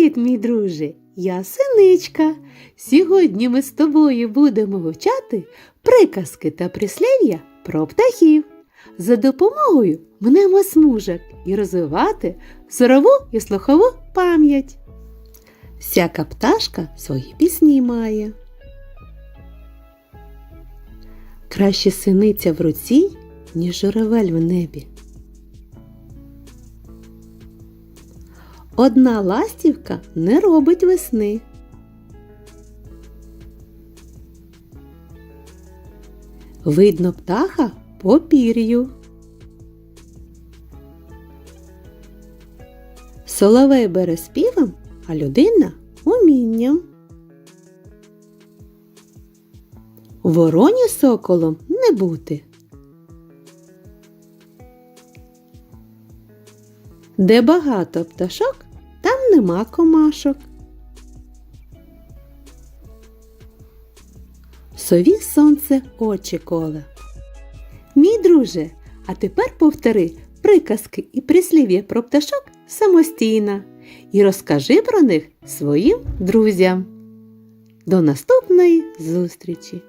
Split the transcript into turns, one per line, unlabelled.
Привіт, мій друже! Я синичка. Сьогодні ми з тобою будемо вивчати приказки та прислів'я про птахів. За допомогою мнемосмужок і розвивати зорову і слухову пам'ять. Всяка пташка свої пісні має. Краще синиця в руці, ніж журавель в небі. Одна ластівка не робить весни. Видно птаха по пір'ю. Соловей бере співом, а людина умінням. Вороні соколом не бути. Де багато пташок, нема комашок. Сові сонце очі коле. Мій друже, а тепер повтори приказки і прислів'я про пташок самостійно і розкажи про них своїм друзям. До наступної зустрічі!